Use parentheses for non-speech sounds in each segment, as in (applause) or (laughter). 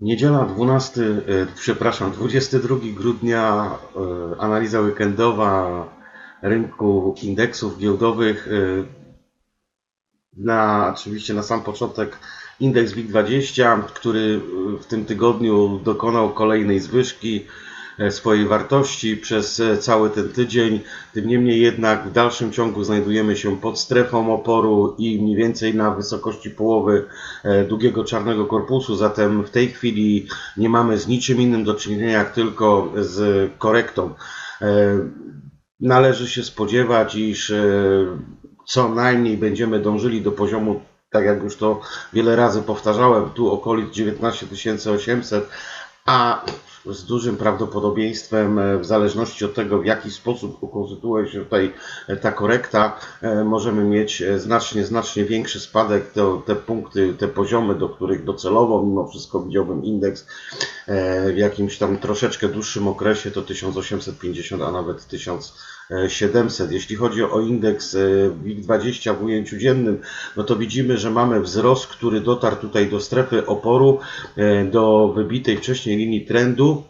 Niedziela 12, e, przepraszam, 22 grudnia, e, analiza weekendowa rynku indeksów giełdowych. e, Na, oczywiście na sam początek indeks WIG20, który w tym tygodniu dokonał kolejnej zwyżki swojej wartości przez e, cały ten tydzień. Tym niemniej jednak w dalszym ciągu znajdujemy się pod strefą oporu i mniej więcej na wysokości połowy e, długiego czarnego korpusu, zatem w tej chwili nie mamy z niczym innym do czynienia jak tylko z korektą. E, Należy się spodziewać, iż e, co najmniej będziemy dążyli do poziomu, tak jak już to wiele razy powtarzałem, tu okolic 19 800, a z dużym prawdopodobieństwem, e, w zależności od tego, w jaki sposób ukonstytuuje się tutaj e, ta korekta, e, możemy mieć znacznie, znacznie większy spadek. To, te punkty, te poziomy, do których docelowo mimo wszystko widziałbym indeks w jakimś tam troszeczkę dłuższym okresie, to 1850, a nawet 1700. Jeśli chodzi o indeks e, WIG20 w ujęciu dziennym, no to widzimy, że mamy wzrost, który dotarł tutaj do strefy oporu, e, do wybitej wcześniej linii trendu.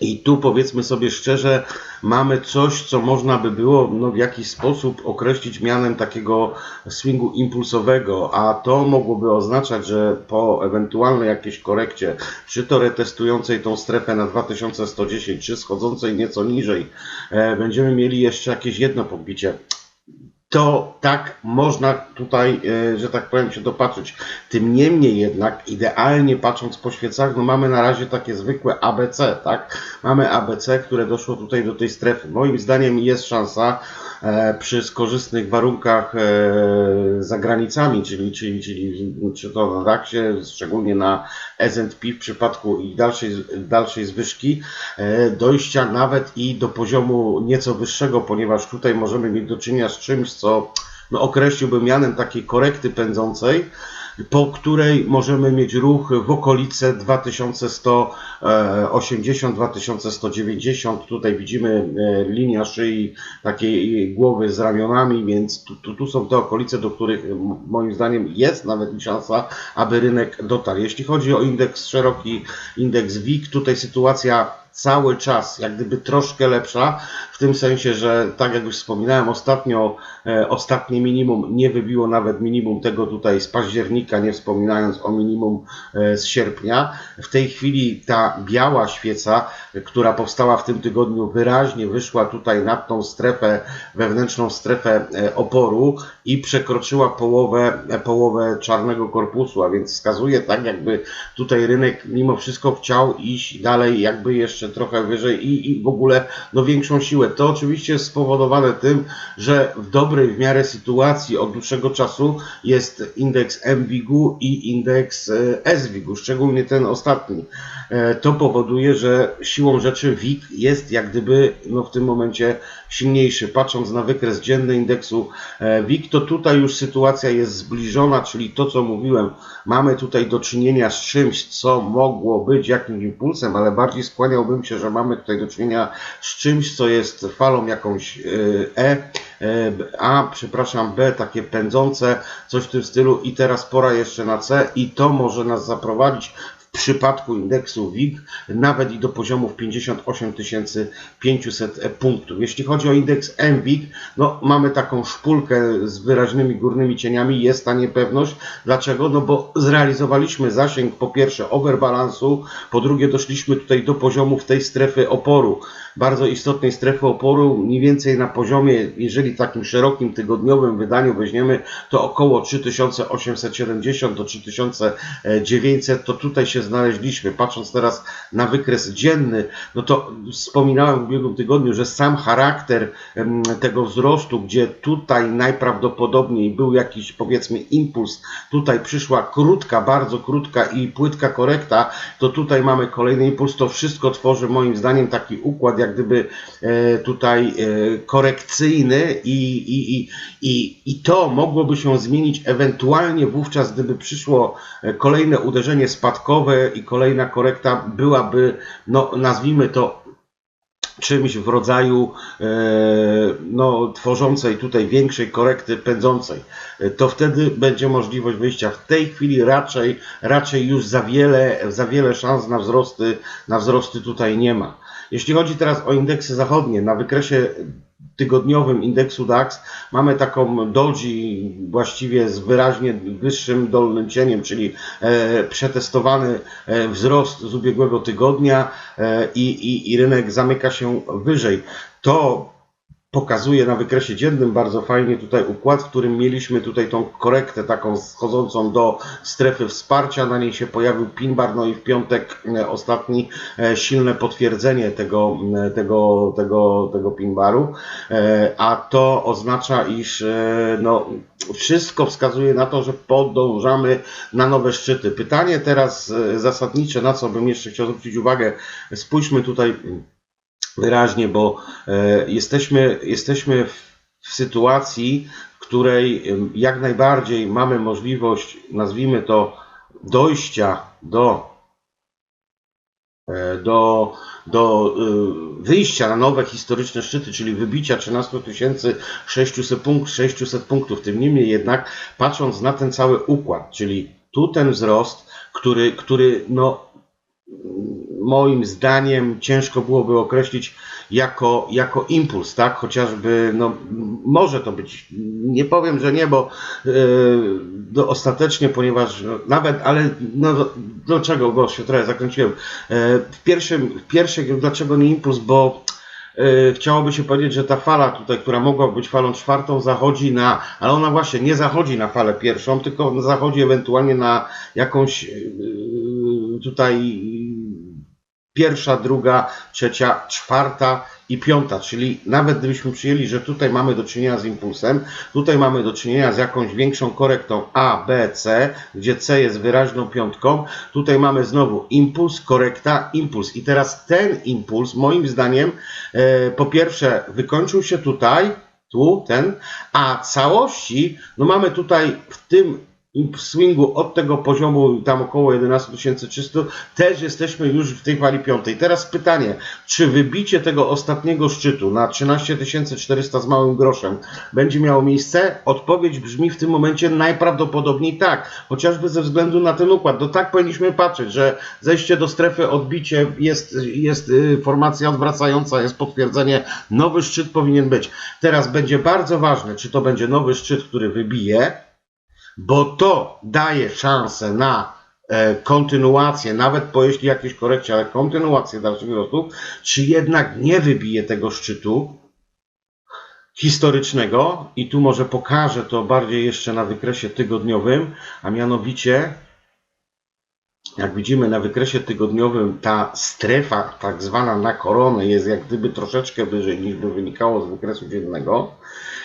I tu powiedzmy sobie szczerze, mamy coś, co można by było no, w jakiś sposób określić mianem takiego swingu impulsowego, a to mogłoby oznaczać, że po ewentualnej jakiejś korekcie, czy to retestującej tą strefę na 2110, czy schodzącej nieco niżej, e, będziemy mieli jeszcze jakieś jedno podbicie. To tak można tutaj, e, że tak powiem, się dopatrzyć. Tym niemniej jednak, idealnie patrząc po świecach, no mamy na razie takie zwykłe ABC, tak? Mamy ABC, które doszło tutaj do tej strefy. Moim zdaniem jest szansa e, przy skorzystnych warunkach e, za granicami, czyli, czyli, czyli czy to na DAX-ie, szczególnie na S&P w przypadku ich dalszej, dalszej zwyżki, dojścia nawet i do poziomu nieco wyższego, ponieważ tutaj możemy mieć do czynienia z czymś, co no, określiłbym mianem takiej korekty pędzącej, po której możemy mieć ruch w okolice 2180-2190. Tutaj widzimy e, linia szyi takiej głowy z ramionami, więc tu, tu, tu są te okolice, do których moim zdaniem jest nawet szansa, aby rynek dotarł. Jeśli chodzi o indeks szeroki, indeks WIG, tutaj sytuacja cały czas jak gdyby troszkę lepsza, w tym sensie, że tak jak już wspominałem ostatnio, e, ostatnie minimum nie wybiło nawet minimum tego tutaj z października, nie wspominając o minimum e, z sierpnia. W tej chwili ta biała świeca, która powstała w tym tygodniu, wyraźnie wyszła tutaj nad tą strefę, wewnętrzną strefę e, oporu i przekroczyła połowę, e, połowę czarnego korpusu, a więc wskazuje tak, jakby tutaj rynek mimo wszystko chciał iść dalej, jakby jeszcze trochę wyżej i, i w ogóle no większą siłę. To oczywiście jest spowodowane tym, że w dobrej w miarę sytuacji od dłuższego czasu jest indeks MWIG-u i indeks e, SWIG-u, szczególnie ten ostatni. E, To powoduje, że siłą rzeczy WIG jest jak gdyby no w tym momencie silniejszy. Patrząc na wykres dzienny indeksu e, WIG, to tutaj już sytuacja jest zbliżona, czyli to co mówiłem, mamy tutaj do czynienia z czymś, co mogło być jakimś impulsem, ale bardziej skłaniałbym się, że mamy tutaj do czynienia z czymś, co jest falą jakąś e, E, A, przepraszam, B, takie pędzące, coś w tym stylu. I teraz pora jeszcze na C i to może nas zaprowadzić przypadku indeksu WIG nawet i do poziomów 58 500 punktów. Jeśli chodzi o indeks MWIG, no mamy taką szpulkę z wyraźnymi górnymi cieniami, jest ta niepewność. Dlaczego? No bo zrealizowaliśmy zasięg po pierwsze overbalansu, po drugie doszliśmy tutaj do poziomów tej strefy oporu, bardzo istotnej strefy oporu, mniej więcej na poziomie, jeżeli takim szerokim tygodniowym wydaniu weźmiemy, to około 3870 do 3900, to tutaj się znaleźliśmy. Patrząc teraz na wykres dzienny, no to wspominałem w ubiegłym tygodniu, że sam charakter tego wzrostu, gdzie tutaj najprawdopodobniej był jakiś powiedzmy impuls, tutaj przyszła krótka, bardzo krótka i płytka korekta, to tutaj mamy kolejny impuls, to wszystko tworzy moim zdaniem taki układ jak gdyby e, tutaj e, korekcyjny i, i, i, i, i to mogłoby się zmienić ewentualnie wówczas, gdyby przyszło e, kolejne uderzenie spadkowe i kolejna korekta byłaby, no nazwijmy to czymś w rodzaju no, tworzącej tutaj większej korekty pędzącej, to wtedy będzie możliwość wyjścia. W tej chwili raczej, raczej już za wiele, za wiele szans na wzrosty, na wzrosty tutaj nie ma. Jeśli chodzi teraz o indeksy zachodnie, na wykresie tygodniowym indeksu DAX mamy taką doji właściwie z wyraźnie wyższym dolnym cieniem, czyli e, przetestowany e, wzrost z ubiegłego tygodnia e, i, i, rynek zamyka się wyżej. To pokazuje na wykresie dziennym bardzo fajnie tutaj układ, w którym mieliśmy tutaj tą korektę taką schodzącą do strefy wsparcia, na niej się pojawił pin bar, no i w piątek e, ostatni e, silne potwierdzenie tego, e, tego, tego, tego pin baru, a to oznacza, iż no, wszystko wskazuje na to, że podążamy na nowe szczyty. Pytanie teraz zasadnicze, na co bym jeszcze chciał zwrócić uwagę, spójrzmy tutaj wyraźnie, bo e, jesteśmy, jesteśmy w- sytuacji, w której jak najbardziej mamy możliwość, nazwijmy to, dojścia do, e, do, do e, wyjścia na nowe historyczne szczyty, czyli wybicia 13 600, punkt, 600 punktów. Tym niemniej jednak, patrząc na ten cały układ, czyli tu ten wzrost, który, który no, moim zdaniem ciężko byłoby określić jako, jako impuls, tak? Chociażby, no, może to być, nie powiem, że nie, bo yy, ostatecznie, ponieważ no, nawet, ale no, do, do czego, gościu, trochę zakręciłem. Yy, w pierwszym, w dlaczego nie impuls, bo Yy, chciałoby się powiedzieć, że ta fala tutaj, która mogła być falą czwartą, zachodzi na, ale ona właśnie nie zachodzi na falę pierwszą, tylko zachodzi ewentualnie na jakąś tutaj pierwsza, druga, trzecia, czwarta i piąta, czyli nawet gdybyśmy przyjęli, że tutaj mamy do czynienia z impulsem, tutaj mamy do czynienia z jakąś większą korektą A, B, C, gdzie C jest wyraźną piątką, tutaj mamy znowu impuls, korekta, impuls. I teraz ten impuls moim zdaniem e, po pierwsze wykończył się tutaj, tu, ten, a całości, no mamy tutaj w tym swingu od tego poziomu tam około 11 300 też jesteśmy już w tej fali piątej. Teraz pytanie, czy wybicie tego ostatniego szczytu na 13 400 z małym groszem będzie miało miejsce? Odpowiedź brzmi w tym momencie najprawdopodobniej tak, chociażby ze względu na ten układ. No tak powinniśmy patrzeć, że zejście do strefy, odbicie jest, jest y, formacja odwracająca, jest potwierdzenie, nowy szczyt powinien być. Teraz będzie bardzo ważne, czy to będzie nowy szczyt, który wybije, bo to daje szansę na e, kontynuację, nawet po jeśli jakieś korekcie, ale kontynuację dalszych wzrostów, czy jednak nie wybije tego szczytu historycznego i tu może pokażę to bardziej jeszcze na wykresie tygodniowym, a mianowicie jak widzimy na wykresie tygodniowym ta strefa tak zwana na koronę jest jak gdyby troszeczkę wyżej niż by wynikało z wykresu dziennego.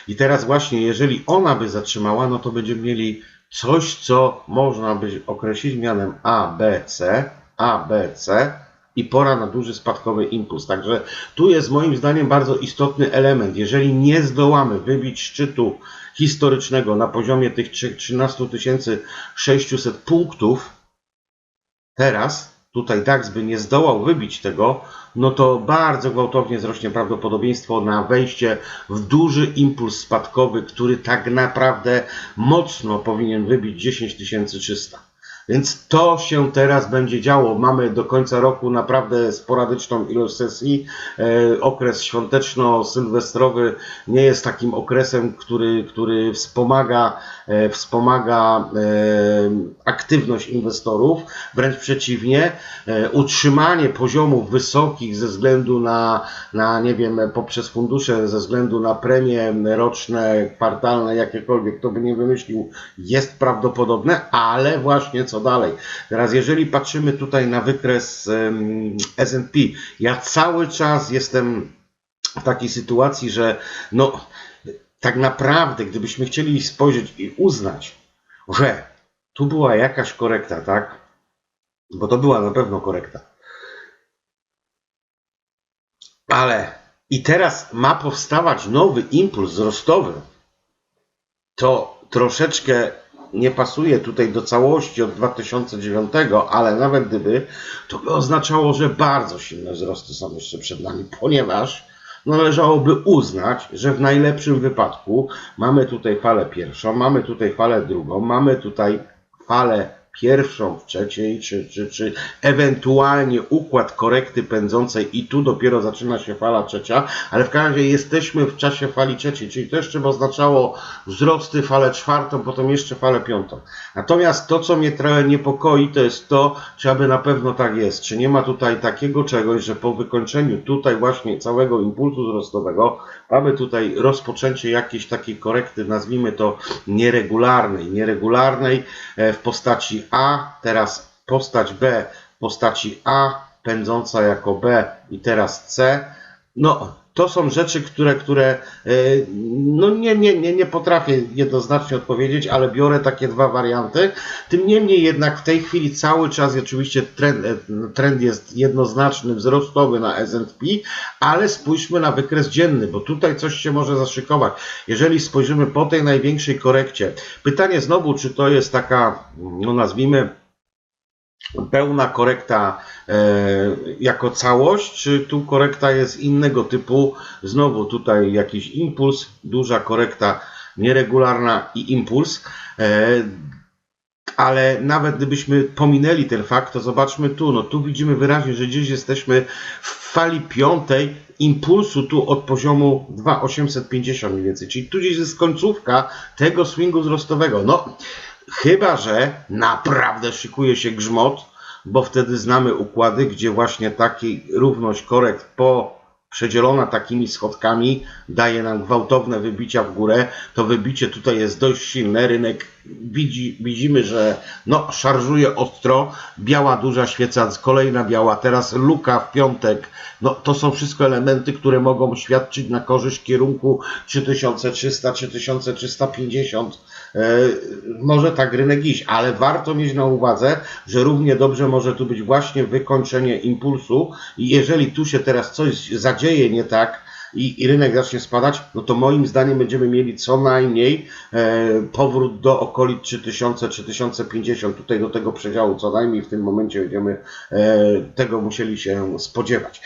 I teraz właśnie jeżeli ona by zatrzymała, no to będziemy mieli coś, co można by określić mianem A, B, C, A, B, C i pora na duży spadkowy impuls. Także tu jest moim zdaniem bardzo istotny element. Jeżeli nie zdołamy wybić szczytu historycznego na poziomie tych 13 600 punktów, teraz tutaj DAX by nie zdołał wybić tego, no to bardzo gwałtownie wzrośnie prawdopodobieństwo na wejście w duży impuls spadkowy, który tak naprawdę mocno powinien wybić 10300. Więc to się teraz będzie działo. Mamy do końca roku naprawdę sporadyczną ilość sesji. E, okres świąteczno-sylwestrowy nie jest takim okresem, który, który wspomaga, e, wspomaga e, aktywność inwestorów. Wręcz przeciwnie, utrzymanie poziomów wysokich ze względu na, na, nie wiem, poprzez fundusze, ze względu na premie roczne, kwartalne, jakiekolwiek, kto by nie wymyślił, jest prawdopodobne, ale właśnie co dalej. Teraz, jeżeli patrzymy tutaj na wykres S&P, ja cały czas jestem w takiej sytuacji, że no, tak naprawdę, gdybyśmy chcieli spojrzeć i uznać, że tu była jakaś korekta, tak? Bo to była na pewno korekta. Ale i teraz ma powstawać nowy impuls wzrostowy, to troszeczkę nie pasuje tutaj do całości od 2009, ale nawet gdyby, to by oznaczało, że bardzo silne wzrosty są jeszcze przed nami, ponieważ należałoby uznać, że w najlepszym wypadku mamy tutaj falę pierwszą, mamy tutaj falę drugą, mamy tutaj falę pierwszą w trzeciej, czy, czy, czy ewentualnie układ korekty pędzącej i tu dopiero zaczyna się fala trzecia, ale w każdym razie jesteśmy w czasie fali trzeciej, czyli to jeszcze by oznaczało wzrosty, falę czwartą, potem jeszcze falę piątą. Natomiast to, co mnie trochę niepokoi, to jest to, czy aby na pewno tak jest, czy nie ma tutaj takiego czegoś, że po wykończeniu tutaj właśnie całego impulsu wzrostowego mamy tutaj rozpoczęcie jakiejś takiej korekty, nazwijmy to nieregularnej, nieregularnej e, w postaci A, teraz postać B postaci A, pędząca jako B i teraz C. No, to są rzeczy, które, które e, no nie, nie, nie, nie potrafię jednoznacznie odpowiedzieć, ale biorę takie dwa warianty. Tym niemniej jednak w tej chwili cały czas oczywiście trend, e, trend jest jednoznaczny, wzrostowy na S&P, ale spójrzmy na wykres dzienny, bo tutaj coś się może zaszykować. Jeżeli spojrzymy po tej największej korekcie, pytanie znowu, czy to jest taka, no nazwijmy, pełna korekta e, jako całość, czy tu korekta jest innego typu? Znowu tutaj jakiś impuls, duża korekta nieregularna i impuls. E, ale nawet gdybyśmy pominęli ten fakt, to zobaczmy tu, no tu widzimy wyraźnie, że gdzieś jesteśmy w fali piątej impulsu tu od poziomu 2,850 mniej więcej, czyli tu gdzieś jest końcówka tego swingu wzrostowego. No, Chyba, że naprawdę szykuje się grzmot, bo wtedy znamy układy, gdzie właśnie taki równość korekt po przedzielona takimi schodkami daje nam gwałtowne wybicia w górę. To wybicie tutaj jest dość silne. Rynek widzi, widzimy, że no, szarżuje ostro. Biała duża świeca, kolejna biała, teraz luka w piątek. No, to są wszystko elementy, które mogą świadczyć na korzyść kierunku 3300, 3350 E, może tak rynek iść, ale warto mieć na uwadze, że równie dobrze może tu być właśnie wykończenie impulsu i jeżeli tu się teraz coś zadzieje nie tak, i, i rynek zacznie spadać, no to moim zdaniem będziemy mieli co najmniej e, powrót do okolic 3000-3050, tutaj do tego przedziału co najmniej w tym momencie będziemy e, tego musieli się spodziewać.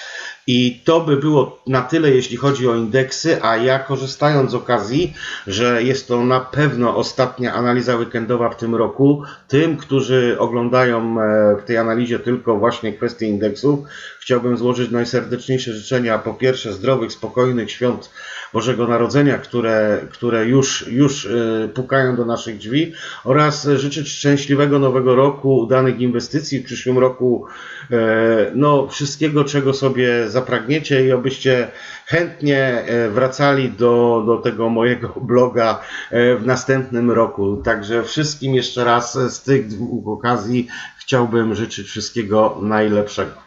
I to by było na tyle, jeśli chodzi o indeksy, a ja korzystając z okazji, że jest to na pewno ostatnia analiza weekendowa w tym roku, tym, którzy oglądają e, w tej analizie tylko właśnie kwestie indeksów, chciałbym złożyć najserdeczniejsze życzenia. Po pierwsze zdrowych, spokojnych świąt Bożego Narodzenia, które, które już, już e, pukają do naszych drzwi oraz życzyć szczęśliwego nowego roku, udanych inwestycji w przyszłym roku, e, no wszystkiego, czego sobie zapragniecie i abyście chętnie e, wracali do, do tego mojego (laughs) bloga w następnym roku. Także wszystkim jeszcze raz z tych dwóch okazji chciałbym życzyć wszystkiego najlepszego.